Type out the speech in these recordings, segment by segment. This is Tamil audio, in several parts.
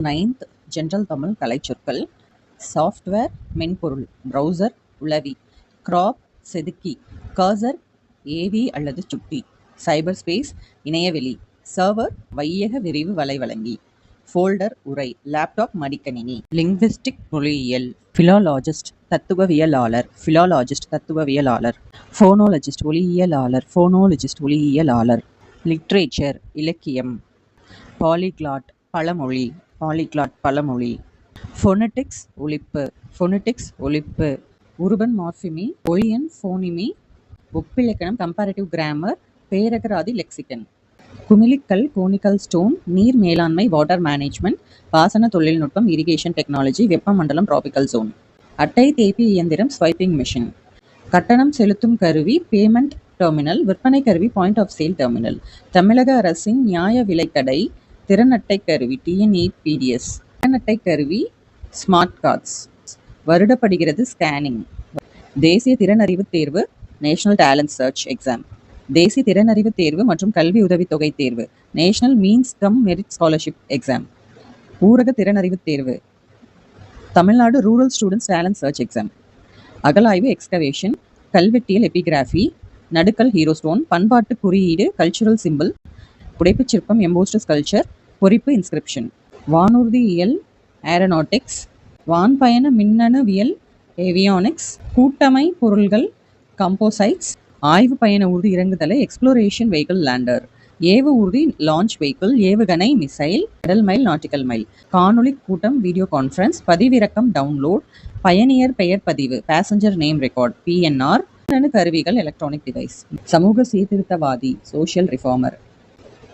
நைன்த் ஜென்ரல் தமிழ் கலைச்சொற்கள் சாஃப்ட்வேர் மென்பொருள் ப்ரௌசர் உளவி கிராப் செதுக்கி கர்சர் ஏவி அல்லது சுட்டி சைபர் ஸ்பேஸ் இணையவெளி சர்வர் வையக விரிவு வலைவழங்கி ஃபோல்டர் உரை லேப்டாப் மடிக்கணினி லிங்விஸ்டிக் மொழியியல் ஃபிலாலாஜிஸ்ட் தத்துவவியலாளர் ஃபிலாலாஜிஸ்ட் தத்துவவியலாளர் ஃபோனோலஜிஸ்ட் ஒளியியலாளர் ஃபோனோலஜிஸ்ட் ஒளியியலாளர் லிட்ரேச்சர் இலக்கியம் பாலிகிளாட் பழமொழி பாலிக்ளாட் பழமொழி. ஃபொனட்டிக்ஸ் ஒழிப்பு. ஃபொனட்டிக்ஸ் ஒழிப்பு. உருபன் மார்ஃபிமி ஒலியன் ஃபோனிமி ஒப்பிலக்கணம் கம்பேரிட்டிவ் கிராமர் பேரகராதி லெக்சிகன் குமிழிக்கல் கோனிக்கல் ஸ்டோன் நீர் மேலாண்மை வாட்டர் மேனேஜ்மெண்ட் பாசன தொழில்நுட்பம் இரிகேஷன் டெக்னாலஜி வெப்பமண்டலம் டிராபிக்கல் ஜோன் அட்டை தேப்பி இயந்திரம் ஸ்வைப்பிங் மிஷின் கட்டணம் செலுத்தும் கருவி பேமெண்ட் டெர்மினல் விற்பனை கருவி பாயிண்ட் ஆஃப் சேல் டெர்மினல் தமிழக அரசின் நியாய விலைக்கடை திறனட்டை கருவி டிஎன்இபிடிஎஸ் திறன் அட்டை கருவி ஸ்மார்ட் கார்ட்ஸ் வருடப்படுகிறது ஸ்கேனிங் தேசிய திறனறிவு தேர்வு நேஷனல் டேலண்ட் சர்ச் எக்ஸாம் தேசிய திறனறிவு தேர்வு மற்றும் கல்வி உதவித்தொகை தேர்வு national means cum merit scholarship exam ஊரக திறனறிவு தேர்வு Tamil Nadu rural students talent search exam அகலாய்வு excavation கல்வெட்டியல் எபிகிராஃபி நடுக்கல் ஹீரோ ஸ்டோன் பண்பாட்டு குறியீடு கல்ச்சுரல் சிம்பிள் புடைப்புச் சிற்பம் எம்போஸ்டர்ஸ் கல்ச்சர் பொறிப்பு இன்ஸ்கிரிப்ஷன் வானூர்தியியல் ஏரோநாட்டிக்ஸ் வான்பயண மின்னணுவியல் ஏவியானிக்ஸ் கூட்டமை பொருள்கள் கம்போசைட்ஸ் ஆய்வு பயண ஊர்தி இறங்குதலை எக்ஸ்ப்ளோரேஷன் வெஹிக்கிள் லேண்டர் ஏவு ஊர்தி லான்ச் வெஹிக்கிள் ஏவுகணை மிசைல் கடல் மைல் நாட்டிக்கல் மைல் காணொலி கூட்டம் வீடியோ கான்ஃபரன்ஸ் பதிவிறக்கம் டவுன்லோட் பயணியர் பெயர் பதிவு பேசஞ்சர் நேம் ரெக்கார்ட் பிஎன்ஆர் மின்னணு கருவிகள் எலக்ட்ரானிக் டிவைஸ் சமூக சீர்திருத்தவாதி சோஷியல் ரிஃபார்மர்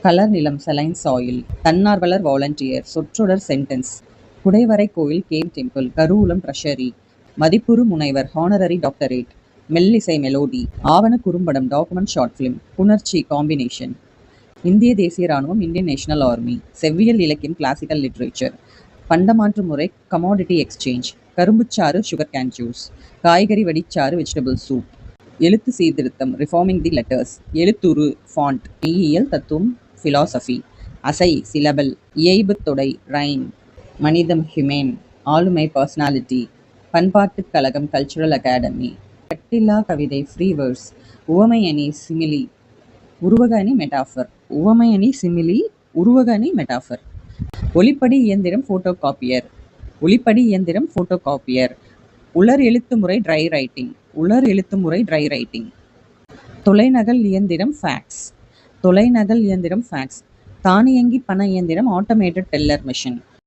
கலர் நிலம் சலைன் சாயில் தன்னார்வலர் வாலண்டியர் சொற்றொடர் சென்டென்ஸ் குடைவரை கோயில் கேவ் டெம்பிள் கருவூலம் ட்ரெஷரி மதிப்புறு முனைவர் ஹானரரி டாக்டரேட் மெல்லிசை மெலோடி ஆவண குறும்படம் டாக்குமெண்ட் ஷார்ட் ஃபிலிம் புணர்ச்சி காம்பினேஷன் இந்திய தேசிய ராணுவம் இந்தியன் நேஷனல் ஆர்மி செவ்வியல் இலக்கியம் கிளாசிக்கல் லிட்ரேச்சர் பண்டமாற்று முறை கமாடிட்டி எக்ஸ்சேஞ்ச் கரும்புச்சாறு சுகர் கேன் ஜூஸ் காய்கறி வடிச்சாறு வெஜிடபிள் சூப் எழுத்து சீர்திருத்தம் ரிஃபார்மிங் தி லெட்டர்ஸ் எழுத்துரு ஃபாண்ட் மெய்யியல் தத்துவம் ஃபிலாசபி அசை சிலபல் இயைபு தொடை ரைன் மனிதம் ஹியூமேன் ஆளுமை பர்சனாலிட்டி பண்பாட்டுக் கழகம் கல்ச்சுரல் அகாடமி கட்டில்லா கவிதை ஃப்ரீவர்ஸ் உவமை அணி சிமிலி உருவக அணி மெட்டாஃபர் உவமை அணி சிமிலி உருவக அணி மெட்டாஃபர் ஒளிப்படி இயந்திரம் ஃபோட்டோ காப்பியர் ஒளிப்படி இயந்திரம் ஃபோட்டோ காப்பியர் உலர் எழுத்து முறை ட்ரை ரைட்டிங் உலர் எழுத்து முறை ட்ரை ரைட்டிங் தொலைநகல் இயந்திரம் ஃபேக்ஸ் தொலைநகல் இயந்திரம் ஃபேக்ஸ் தானியங்கி பண இயந்திரம் ஆட்டோமேட்டட் டெல்லர் மிஷின்